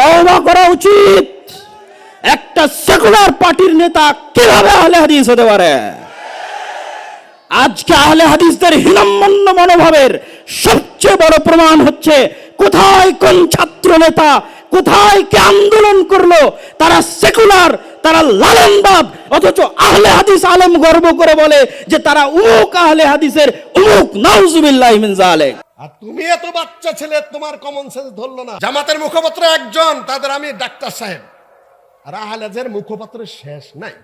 তওবা করা উচিত। একটা সেকুলার পার্টির নেতা কীভাবে আহলে হাদিস হতে পারে? আজকে আহলে হাদিসদের হীনম্মন্য মনোভাবের সবচেয়ে বড় প্রমাণ হচ্ছে, কোথায় কোন ছাত্র নেতা, কোথায় কে আন্দোলন করল, তারা সেকুলার, তারা লালনবাদ, অথচ আহলে হাদিস আলেম গর্ব করে বলে যে তারা উমুক আহলে হাদিসের, উমুক নাউজুবিল্লাহ মিন জালেক আর তুমি এত বাচ্চা ছেলে তোমার কমন সেন্স ধরলো না। জামাতের মুখপাত্র একজন তাদের আমি ডাক্তার সাহেব। আর আহলেজের মুখপাত্রের শেষ নাই।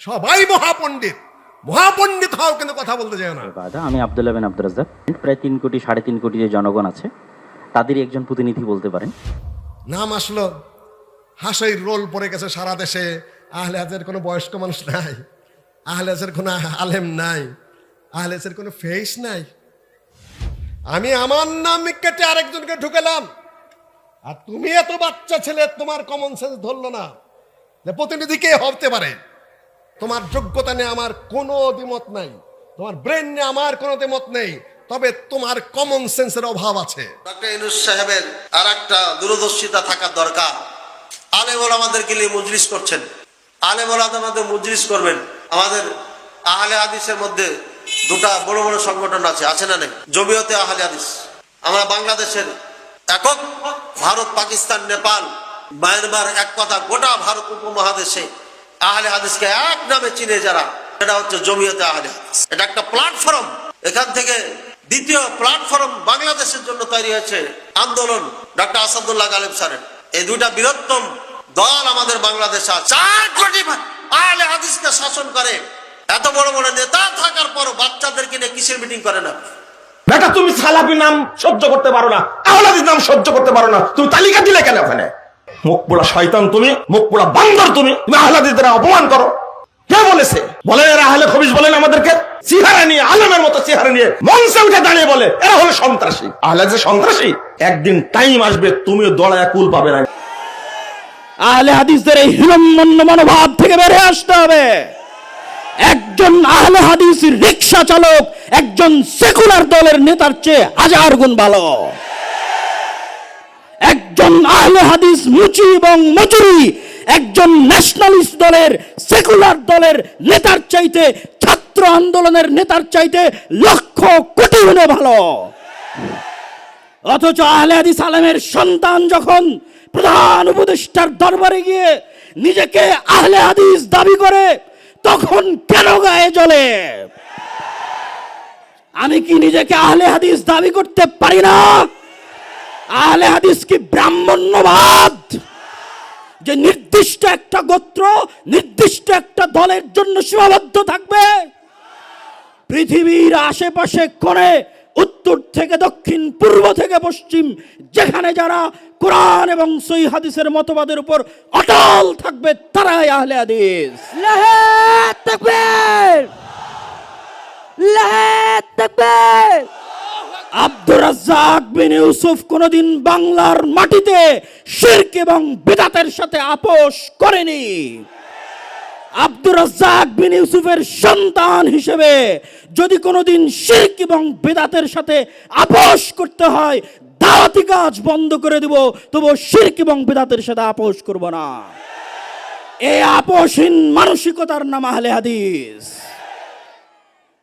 সবাই মহাপণ্ডিত। মহাপণ্ডিত হও কিন্তু কথা বলতে যায় না। আমি আবদুল্লাহ বিন আব্দুর রাজ্জাক। প্রায় তিন কোটি সাড়ে তিন কোটি যে জনগণ আছে তাদেরই একজন প্রতিনিধি বলতে পারেন। নাম আসলো হাসই রোল পড়ে গেছে সারা দেশে। আহলে হাজের কোনো বয়স্ক মানুষ নাই। আহলে হাজের কোনো আলেম নাই। আহলে হাজের কোনো ফেস নাই। আমি আমার নাম কেটে আরেকজনকে ঢুকেলাম। আর তুমি এত বাচ্চা ছেলে, তোমার কমন সেন্স ধরলো না। যে প্রতিনিধি কে হতে পারে? তোমার যোগ্যতা নিয়ে আমার কোনো অধিমত নাই। তোমার ব্রেন নিয়ে আমার কোনো অধিমত নেই। তবে তোমার কমন সেন্সের অভাব আছে। ডক্টর ইনুস সাহেবের আর একটা দূরদর্শিতা থাকার দরকার। আলেমর আমাদেরকে নিয়ে মজলিস করছেন। আলেমর আমাদের মজলিস করবেন। আমাদের আহলে হাদিসের মধ্যে দুটা বড় বড় সংগঠন আছে আছে না নেই? জমিয়তে আহলে হাদিস। আমরা বাংলাদেশের একক, ভারত, পাকিস্তান, নেপাল, মায়ানমার, এক কথা, গোটা ভারত উপমহাদেশে আহলে হাদিসকে এক নামে চিনে যারা এটা হচ্ছে জমিয়তে আহলে হাদিস। এটা একটা প্ল্যাটফর্ম এখান থেকে দ্বিতীয় প্ল্যাটফর্ম বাংলাদেশের জন্য তৈরি হয়েছে আন্দোলন ডক্টর আসাদুল্লাহ গালেব স্যারের। এই দুইটা বৃহত্তম দল আমাদের বাংলাদেশে আছে। চার কোটি আহলে হাদিসকে শাসন করে। এত বড় বড় নেতা থাকার পরও বাচ্চাদেরকে নিয়ে কিসের মিটিং করে না বেটা তুমি সালাফি নাম সহ্য করতে পারো না আহলাদিস নাম সহ্য করতে পারো না তুমি তালিকা দিলে কেন ওখানে? মুখ পোড়া শয়তান তুমি মুখ পোড়া বান্দর তুমি তুমি আহলাদিসদের অপমান করো। কে বলেছে? বলেন এরা আহলে খবিস বলেন আমাদেরকে চেহারা নিয়ে আলমের মতো চেহারা নিয়ে উঠে দাঁড়িয়ে বলে এরা হলো সন্ত্রাসী। আহলাদিস সন্ত্রাসী? একদিন টাইম আসবে তুমিও দড়ায় কুল পাবে না। আহলে হাদিসদের এই হীনম্মন্য মনোভাব থেকে বেরিয়ে আসতে হবে। একজন আহলে হাদিস রিক্সা চালক, একজন সেকুলার দলের নেতার চেয়ে হাজার গুণ ভালো। একজন আহলে হাদিস মুচি এবং মজুরি, একজন ন্যাশনালিস্ট দলের সেকুলার দলের নেতার চাইতে, ছাত্র আন্দোলনের নেতার চাইতে লক্ষ কোটি গুণে ভালো। অথচ আহলে হাদিস আলেমের সন্তান যখন প্রধান উপদেষ্টার দরবারে গিয়ে নিজেকে আহলে হাদিস দাবি করে তখন কেন গায়ে জ্বলে আমি কি নিজেকে আহলে হাদিস দাবি করতে পারি না? আহলে হাদিস কি ব্রাহ্মণ্যবাদ? যে নির্দিষ্ট একটা গোত্র, নির্দিষ্ট একটা দলের জন্য সীমাবদ্ধ থাকবে? পৃথিবীর আশেপাশে কোণে উত্তর থেকে দক্ষিণ পূর্ব থেকে পশ্চিম যেখানে যারা কোরআন এবং সই হাদিসের মতবাদের উপর অটল থাকবে তারাই আহলে হাদিস। আব্দুর রাজ্জাক বিন ইউসুফ কোনোদিন বাংলার মাটিতে শিরক এবং বেদাতের সাথে আপোষ করেনি। আব্দুর রাজ্জাক বিন ইউসুফের সন্তান হিসেবে যদি কোনোদিন শিরক এবং বেদাতের সাথে আপোষ করতে হয়, দাওয়াতি কাজ বন্ধ করে দেব তবু শিখ এবং বেদাতের সাথে আপোষ করব না। এই আপোষহীন মানসিকতার নাম আহলে হাদিস।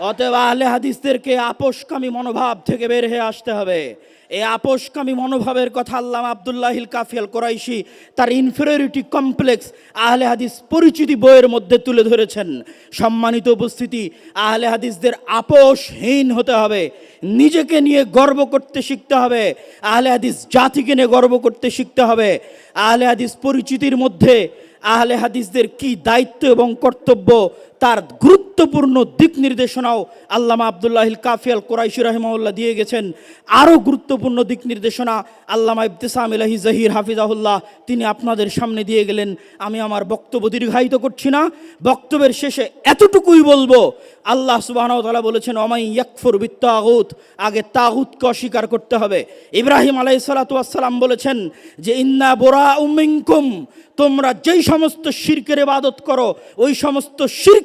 অতএব আহলে হাদিসদেরকে আপোষকামী মনোভাব থেকে বের হয়ে আসতে হবে। এই আপোষকামী মনোভাবের কথা আল্লাহ আবদুল্লাহিল কাফিয়াল কোরাইশি তার ইনফেরিয়রিটি কমপ্লেক্স আহলে হাদিস পরিচিতি বইয়ের মধ্যে তুলে ধরেছেন। সম্মানিত উপস্থিতি, আহলে হাদিসদের আপোষহীন হতে হবে। নিজেকে নিয়ে গর্ব করতে শিখতে হবে। আহলে হাদিস জাতিকে নিয়ে গর্ব করতে শিখতে হবে। আহলে হাদিস পরিচিতির মধ্যে আহলে হাদিসদের কি দায়িত্ব এবং কর্তব্য তার গুরুত্বপূর্ণ দিক নির্দেশনাও আল্লামা আবদুল্লাহিল কাফিয়াল কোরাইশি রহমাউল্লাহ দিয়ে গেছেন। আরও গুরুত্বপূর্ণ দিক নির্দেশনা আল্লামা ইবতেসাম ইলাহি জাহির হাফিজাহুল্লাহ তিনি আপনাদের সামনে দিয়ে গেলেন। আমি আমার বক্তব্য দীর্ঘায়িত করছি না। বক্তব্যের শেষে এতটুকুই বলব, আল্লাহ সুবাহ বলেছেন অমাই ইয়াকফুর বিত্তাগুত আগে তাগুতকে অস্বীকার করতে হবে। ইব্রাহিম আলাই সালাতাম বলেছেন যে, ইন্না বোরা উমিংকুম তোমরা যেই সমস্ত শিরকের ইবাদত করো, ওই সমস্ত শিরক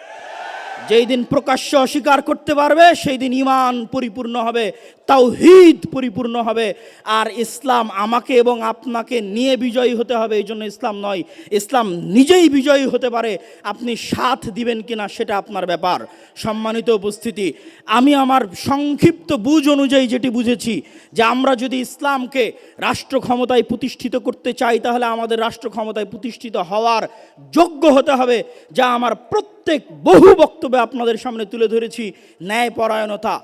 যেই দিন প্রকাশ্য অস্বীকার করতে পারবে সেই দিন ইমান পরিপূর্ণ হবে। তাওহিদ পরিপূর্ণ হবে। আর ইসলাম আমাকে এবং আপনাকে নিয়ে বিজয়ী হতে হবে, এই জন্য ইসলাম নয়, ইসলাম নিজেই বিজয়ী হতে পারে। আপনি সাথ দিবেন কিনা সেটা আপনার ব্যাপার। সম্মানিত উপস্থিতি, আমি আমার সংক্ষিপ্ত বুঝ অনুযায়ী যেটি বুঝেছি, যে আমরা যদি ইসলামকে রাষ্ট্র ক্ষমতায় প্রতিষ্ঠিত করতে চাই, তাহলে আমাদের রাষ্ট্র ক্ষমতায় প্রতিষ্ঠিত হওয়ার যোগ্য হতে হবে, যা আমার প্রত্যেক বহু বক্তব্যে আপনাদের সামনে তুলে ধরেছি। ন্যায় পরায়ণতা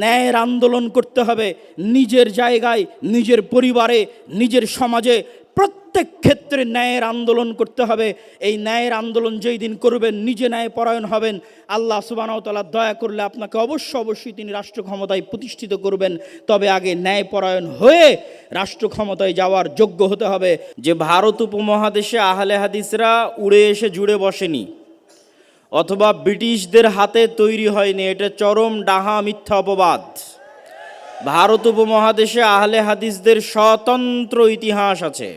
ন্যায়ের আন্দোলন করতে হবে। নিজের জায়গায়, নিজের পরিবারে, নিজের সমাজে প্রত্যেক ক্ষেত্রে ন্যায়ের আন্দোলন করতে হবে। এই ন্যায়ের আন্দোলন যেই দিন করবেন, নিজে ন্যায় পরায়ণ হবেন। আল্লাহ সুবাহতালা দয়া করলে আপনাকে অবশ্য অবশ্যই তিনি রাষ্ট্র ক্ষমতায় প্রতিষ্ঠিত করবেন। তবে আগে ন্যায় পরায়ণ হয়ে রাষ্ট্র ক্ষমতায় যাওয়ার যোগ্য হতে হবে। যে ভারত উপমহাদেশে আহলে হাদিসরা উড়ে এসে জুড়ে বসেনি, অথবা ব্রিটিশদের হাতে তৈরি হয়নি, এটা চরম ডাহা মিথ্যা অপবাদ। ভারত উপমহাদেশে আহলে হাদিসদের স্বতন্ত্র ইতিহাস আছে।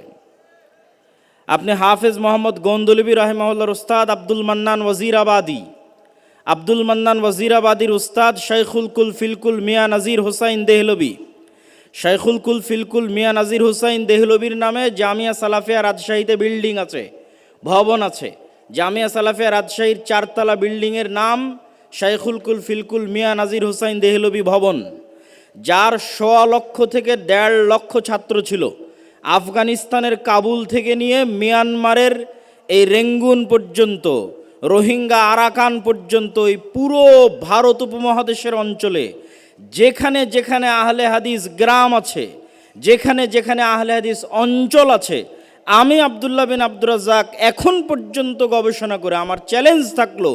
আপনি হাফেজ মোহাম্মদ গোন্দলবী রাহেমাউল্লার উস্তাদ আব্দুল মান্নান ওয়াজিরাবাদী। আব্দুল মান্নান ওয়াজিরাবাদীর উস্তাদ শাইখুল কুল ফিলকুল মিয়া নাজির হুসাইন দেহলবি। শাইখুল কুল ফিলকুল মিয়া নাজির হুসাইন দেহলবির নামে জামিয়া সালাফিয়া রাজশাহীতে বিল্ডিং আছে, ভবন আছে। জামিয়া সালাফিয়া রাজশাহীর চারতলা বিল্ডিংয়ের নাম শাইখুল কুল ফিলকুল মিয়া নাজির হুসাইন দেহলবি ভবন। যার সোয়া লক্ষ থেকে দেড় লক্ষ ছাত্র ছিল। আফগানিস্তানের কাবুল থেকে নিয়ে মিয়ানমারের এই রেঙ্গুন পর্যন্ত, রোহিঙ্গা আরাকান পর্যন্ত, এই পুরো ভারত উপমহাদেশের অঞ্চলে, যেখানে যেখানে আহলে হাদিস গ্রাম আছে, যেখানে যেখানে আহলে হাদিস অঞ্চল আছে, আমি আবদুল্লাহ বিন আব্দুর রাজ্জাক এখন পর্যন্ত গবেষণা করে আমার চ্যালেঞ্জ থাকল,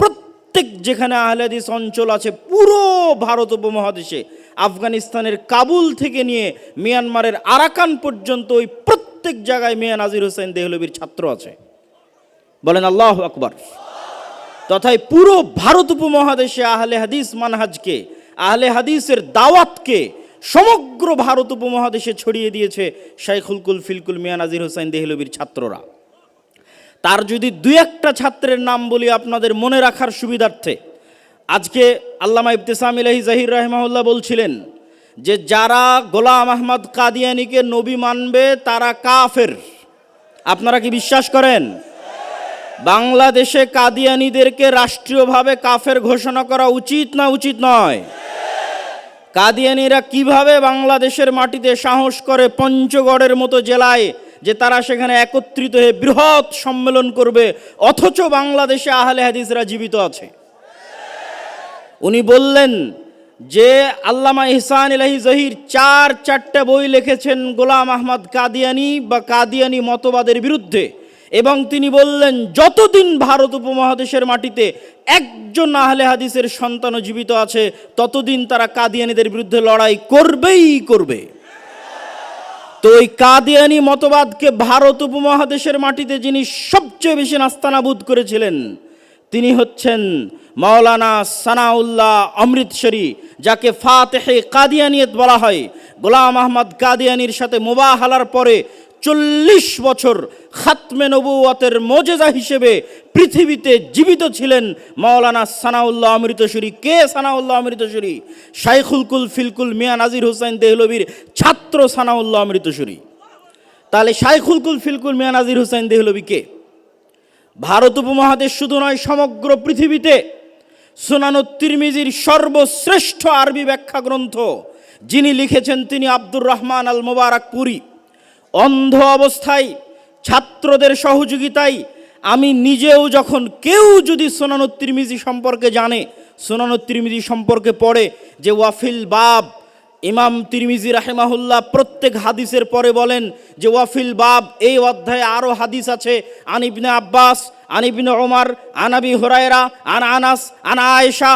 প্রত্যেক যেখানে আহলে হাদিস অঞ্চল আছে, পুরো ভারত উপমহাদেশে আফগানিস্তানের কাবুল থেকে নিয়ে মিয়ানমারের আরাকান পর্যন্ত ওই প্রত্যেক জায়গায় মিয়া নাজির হোসেন দেহলবির ছাত্র আছে। বলেন আল্লাহ আকবর। তথায় পুরো ভারত উপমহাদেশে আহলে হাদিস মানহাজকে, আহলে হাদিসের দাওয়াতকে সমগ্র ভারত উপমহাদেশে ছড়িয়ে দিয়েছে শাইখুল কুল ফিলকুল মিয়া নাজির হোসেন দেহলবির ছাত্ররা। তার যদি দুই একটা ছাত্রের নাম বলি আপনাদের মনে রাখার সুবিধার্থে আজকে আল্লামা ইবতেসাম ইলাহি জাহির রাহমাউল্লাহ বলছিলেন যে যারা গোলাম আহমদ কাদিয়ানিকে নবী মানবে, তারা কাফের। আপনারা কি বিশ্বাস করেন? বাংলাদেশে কাদিয়ানিদেরকে রাষ্ট্রীয়ভাবে কাফের ঘোষণা করা উচিত না উচিত নয়? কাদিয়ানিরা কীভাবে বাংলাদেশের মাটিতে সাহস করে পঞ্চগড়ের মতো জেলায় যে তারা সেখানে একত্রিত হয়ে বৃহৎ সম্মেলন করবে, অথচ বাংলাদেশে আহলে হাদিসরা জীবিত আছে? উনি বললেন যে আল্লামা ইহসান ইলাহি জহির চার চারটে বই লিখেছেন গোলাম আহমদ কাদিয়ানি বা কাদিয়ানি মতবাদের বিরুদ্ধে। এবং তিনি বললেন, যতদিন ভারত উপমহাদেশের মাটিতে একজন আহলে হাদিসের সন্তানও জীবিত আছে, ততদিন তারা কাদিয়ানিদের বিরুদ্ধে লড়াই করবেই করবে। তো ওই কাদিয়ানি মতবাদকে ভারত উপমহাদেশের মাটিতে যিনি সবচেয়ে বেশি নাস্তানাবুদ করেছিলেন তিনি হচ্ছেন মাওলানা সানাউল্লাহ অমৃতসরী যাকে ফাতেহে কাদিয়ানিয়ত বলা হয়। গোলাম আহমদ কাদিয়ানির সাথে মোবাহালার পরে চল্লিশ বছর খাতমে নবুয়াতের মোজেজা হিসেবে পৃথিবীতে জীবিত ছিলেন মাওলানা সানাউল্লাহ অমৃতসরী কে সানাউল্লাহ অমৃতসরী শাইখুল কুল ফিলকুল মিয়া নাজির হুসাইন দেহলবির ছাত্র সানাউল্লাহ অমৃতসরী তাহলে শাইখুল কুল ফিলকুল মিয়া নাজির হুসাইন দেহলবি কে? ভারত উপমহাদেশ শুধু নয়, সমগ্র পৃথিবীতে সুনানুত তিরমিজির সর্বশ্রেষ্ঠ আরবি ব্যাখ্যা গ্রন্থ যিনি লিখেছেন তিনি আব্দুর রহমান আল মোবারকপুরি অন্ধ অবস্থায়, ছাত্রদের সহযোগিতায় আমি নিজেও যখন কেউ যদি সোনানুত তিরমিজি সম্পর্কে জানে তিরমিজি সম্পর্কে পড়ে যে ওয়াফিল বাব ইমাম তিরমিজি রাহেমাহুল্লাহ প্রত্যেক হাদিসের পরে বলেন যে, ওয়াফিল বাব এই অধ্যায়ে আরও হাদিস আছে। আনিবনে আব্বাস আনিবনে ওমার আনাবি হোরায়রা আন আনাস আনা আয়েশা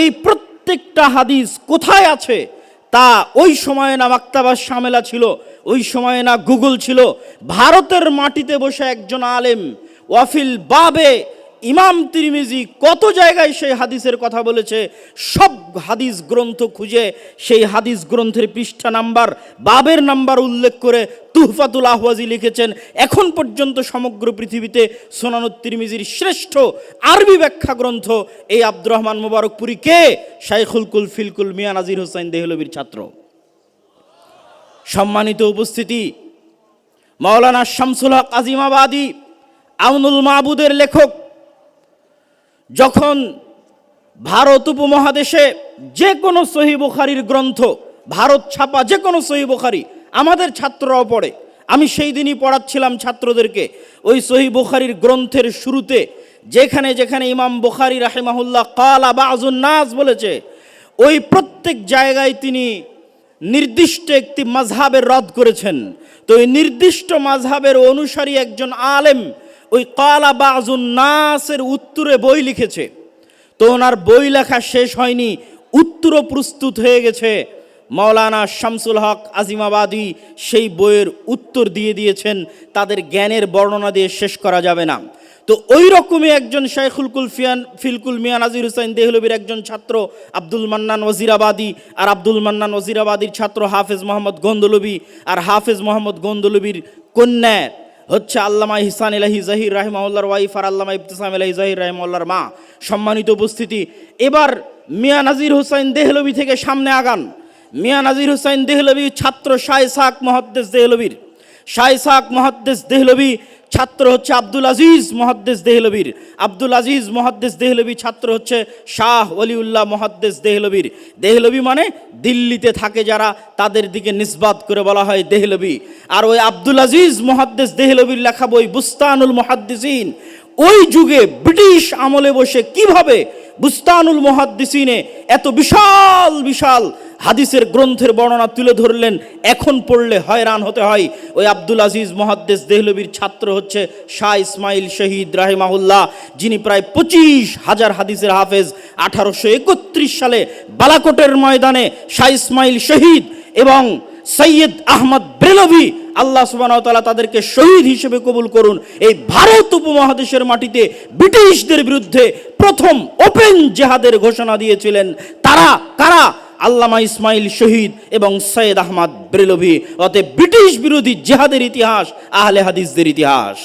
এই প্রত্যেকটা হাদিস কোথায় আছে? তা ওই সময়ে না মাক্তাবাস সামেলা ছিল, ওই সময়ে না গুগল ছিল। ভারতের মাটিতে বসে একজন আলেম, ওয়াফিল বাবে ইমাম তিরমিজি কত জায়গায় সেই হাদিসের কথা বলেছে? সব হাদিস গ্রন্থ খুঁজে সেই হাদিস গ্রন্থের পৃষ্ঠা নাম্বার, বাবের নাম্বার উল্লেখ করে তুহফাতুল আহওয়াজি লিখেছেন। এখন পর্যন্ত সমগ্র পৃথিবীতে সোনানুত তিরমিজির শ্রেষ্ঠ আরবি ব্যাখ্যা গ্রন্থ এই আব্দুর রহমান মুবারকপুরি কে? শাইখুল কুল ফিলকুল মিয়া নাজির হোসাইন দেহলবির ছাত্র। সম্মানিত উপস্থিতি, মাওলানা শামসুল হক আজিমাবাদী, আউনুল মাহবুদের লেখক যখন ভারত উপমহাদেশে যে কোনো সহি বুখারির গ্রন্থ, ভারত ছাপা যে কোনো সহি বুখারি আমাদের ছাত্ররাও পড়ে। আমি সেই দিনই পড়াচ্ছিলাম ছাত্রদেরকে ওই সহি বুখারির গ্রন্থের শুরুতে, যেখানে যেখানে ইমাম বুখারি রাহেমাহুল্লাহ কালা বাজুন নাজ বলেছে, ওই প্রত্যেক জায়গায় তিনি নির্দিষ্ট একটি মাঝহাবের রদ করেছেন। তো ওই নির্দিষ্ট মাঝহাবের অনুসারী একজন আলেম ওই কালা বাজুন নাসের উত্তরে বই লিখেছে। তো ওনার বই লেখা শেষ হয়নি, উত্তরও প্রস্তুত হয়ে গেছে। মাওলানা শামসুল হক আজিমাবাদী সেই বইয়ের উত্তর দিয়ে দিয়েছেন, তাদের জ্ঞানের বর্ণনা দিয়ে শেষ করা যাবে না। তো ওই রকমই একজন শাইখুল কুলফিয়ান ফিলকুল মিয়া নাজির হুসাইন দেহলবির একজন ছাত্র, আব্দুল মান্নান ওজিরাবাদী, আর আব্দুল মান্নান ওজিরাবাদীর ছাত্র হাফেজ মোহাম্মদ গন্দলবি, আর হাফেজ মোহাম্মদ গন্দলবির কন্যা হচ্ছে আল্লামা ইহসান ইলাহি জাহির রাহিমাউল্লার ওয়াইফ আর আল্লামা ইবতিসাম ইলাহি জাহির রাহিমাউল্লার মা। সম্মানিত উপস্থিতি, এবার মিয়া নাজির হুসাইন দেহলবি থেকে সামনে আগান। মিয়া নাজির হুসাইন দেহলবি ছাত্র শাহ সাক মহাদ্দেশ দেহলবির। শাহ সাক মহাদ্দেশ দেহলবি ছাত্র হচ্ছে আব্দুল আজিজ মহাদ্দেস দেহলবীর। আব্দুল আজিজ মহাদ্দেস দেহলবী ছাত্র হচ্ছে শাহ অলিউল্লাহ মহাদ্দেস দেহলবীর। দেহলবি মানে দিল্লিতে থাকে যারা, তাদের দিকে নিসবাত করে বলা হয় দেহলবি। আর ওই আব্দুল আজিজ মহাদ্দেস দেহলবীর লেখা বই বুস্তানুল মহাদ্দিসিন। ওই যুগে ব্রিটিশ আমলে বসে কীভাবে বুস্তানুল মহাদ্দিসিনে এত বিশাল বিশাল হাদিসের গ্রন্থের বর্ণনা তুলে ধরলেন, এখন পড়লে হয়রান হতে হয়। ওই আব্দুল আজিজ মহাদ্দেস দেহলবির ছাত্র হচ্ছে শাহ ইসমাইল শহীদ রাহিমাহুল্লাহ, যিনি প্রায় পঁচিশ হাজার হাদিসের হাফেজ, আঠারোশো একত্রিশ সালে বালাকোটের ময়দানে শাহ ইসমাইল শহীদ এবং সৈয়দ আহমদ ব্রেলভি আল্লাহ সুবাহ তাদেরকে শহীদ হিসেবে কবুল করুন। এই ভারত উপমহাদেশের মাটিতে ব্রিটিশদের বিরুদ্ধে প্রথম ওপেন জেহাদের ঘোষণা দিয়েছিলেন তারা, কারা? আল্লামা ইসমাইল শহীদ এবং সৈয়দ আহমদ ব্রেলভি অতএব ব্রিটিশ বিরোধী জেহাদের ইতিহাস, আহলে হাদিসদের ইতিহাস।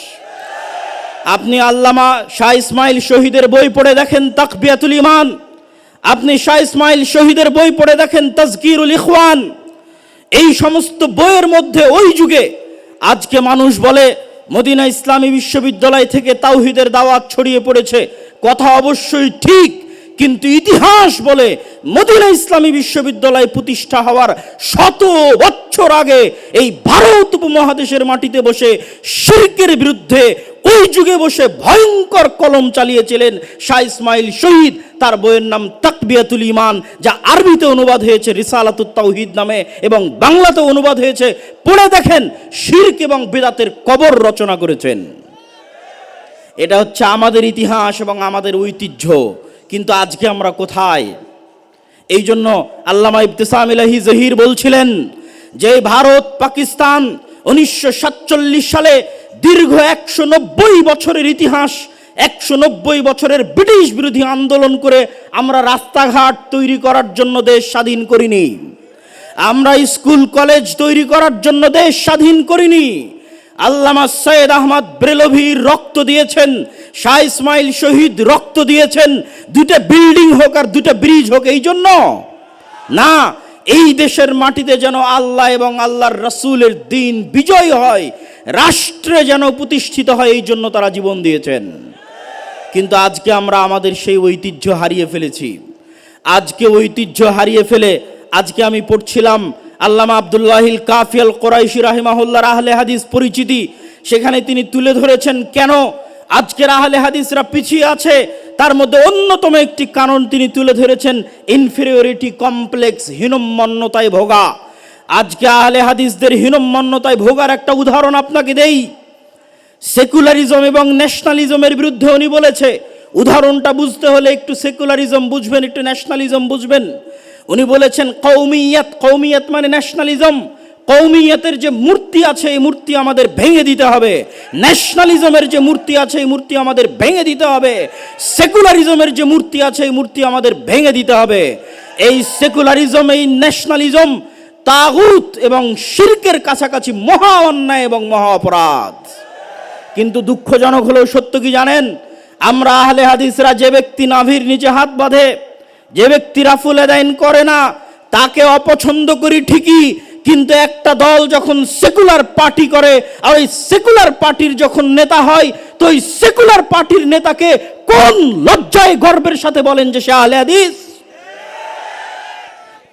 আপনি আল্লামা শাহ ইসমাইল শহীদের বই পড়ে দেখেন তাকবিয়াতুল ইমান আপনি শাহ ইসমাইল শহীদের বই পড়ে দেখেন তাজকিরুল ইখওয়ান। এই সমস্ত বইয়ের মধ্যে ওই যুগে আজকে মানুষ বলে, মদিনা ইসলামী বিশ্ববিদ্যালয় থেকে তাওহিদের দাওয়াত ছড়িয়ে পড়েছে। কথা অবশ্যই ঠিক, কিন্তু ইতিহাস বলে মদিনা ইসলামী বিশ্ববিদ্যালয় প্রতিষ্ঠা হওয়ার শত বছর আগে এই ভারত উপমহাদেশের মাটিতে বসে শিরকের বিরুদ্ধে ওই যুগে বসে ভয়ঙ্কর কলম চালিয়েছিলেন শাহ ইসমাইল শহীদ। তার বইয়ের নাম তাকবিয়াতুল ইমান যা আরবিতে অনুবাদ হয়েছে রিসালাতুত তাওহিদ নামে এবং বাংলাতে অনুবাদ হয়েছে। পড়ে দেখেন, শিরক এবং বেদাতের কবর রচনা করেছেন। এটা হচ্ছে আমাদের ইতিহাস এবং আমাদের ঐতিহ্য। কিন্তু আজকে আমরা কোথায়? এই জন্য আল্লামা ইবতিসাম ইলাহি জহির বলছিলেন যে ভারত পাকিস্তান উনিশশো সাতচল্লিশ সালে দীর্ঘ একশো নব্বই বছরের ইতিহাস একশো নব্বই বছরের ব্রিটিশ বিরোধী আন্দোলন করে আমরা রাস্তাঘাট তৈরি করার জন্য দেশ স্বাধীন করিনি। আমরা স্কুল, কলেজ তৈরি করার জন্য দেশ স্বাধীন করিনি। আল্লামা সৈয়দ আহমদ ব্রেলভি রক্ত দিয়েছেন, শাহ ইসমাইল শহীদ রক্ত দিয়েছেন দুটা বিল্ডিং হোক আর দুটা ব্রিজ হোক, এই জন্য। না, এই দেশের মাটিতে যেন আল্লাহ এবং আল্লাহর রসুলের দিন বিজয় হয় রাষ্ট্রে যেন প্রতিষ্ঠিত হয়, এই জন্য তারা জীবন দিয়েছেন। কিন্তু আজকে আমরা আমাদের সেই ঐতিহ্য হারিয়ে ফেলেছি। আজকে ঐতিহ্য হারিয়ে ফেলে আজকে আমি পড়ছিলাম আল্লামা আবদুল্লাহিল কাফিয়াল কোরাইশি রাহিমাহুল্লার আহলে হাদিস পরিচিতি। সেখানে তিনি তুলে ধরেছেন, কেন? আজকের আহলে হাদিসরা পিছিয়ে আছে, তার মধ্যে অন্যতম একটি কারণ তিনি তুলে ধরেছেন ইনফেরিয়রিটি কমপ্লেক্স হীনম্মন্যতায় ভোগা। আজকে আহলে হাদিসদের হীনম্মন্যতায় ভোগার একটা উদাহরণ আপনাকে দেই। সেকুলারিজম এবং ন্যাশনালিজমের বিরুদ্ধে উনি বলেছে, উদাহরণটা বুঝতে হলে একটু সেকুলারিজম বুঝবেন, একটু ন্যাশনালিজম বুঝবেন। উনি বলেছেন কৌমিয়াত কৌমিয়াত মানে ন্যাশনালিজম। কৌমিয়াতের যে মূর্তি আছে, এই মূর্তি আমাদের ভেঙে দিতে হবে। ন্যাশনালিজমের যে মূর্তি আছে, এই মূর্তি আমাদের ভেঙে দিতে হবে। সেকুলারিজমের যে মূর্তি আছে, এই মূর্তি আমাদের ভেঙে দিতে হবে। এই সেকুলারিজম, এই ন্যাশনালিজম তাগুত এবং শিরকের কাছাকাছি মহা অন্যায় এবং মহা অপরাধ। কিন্তু দুঃখজনক হলেও সত্য কি জানেন? আমরা আহলে হাদিসরা যে ব্যক্তি নাভির নিচে হাত বাঁধে, যে ব্যক্তি রাফুল এদাইন করে না, তাকে অপছন্দ করি ঠিকই, কিন্তু একটা দল যখন সেকুলার পার্টি করে, আর ওই সেকুলার পার্টির যখন নেতা হয়, তো ওই সেকুলার পার্টির নেতাকে কোন লজ্জায় গর্বের সাথে বলেন যে সে আহলে হাদিস?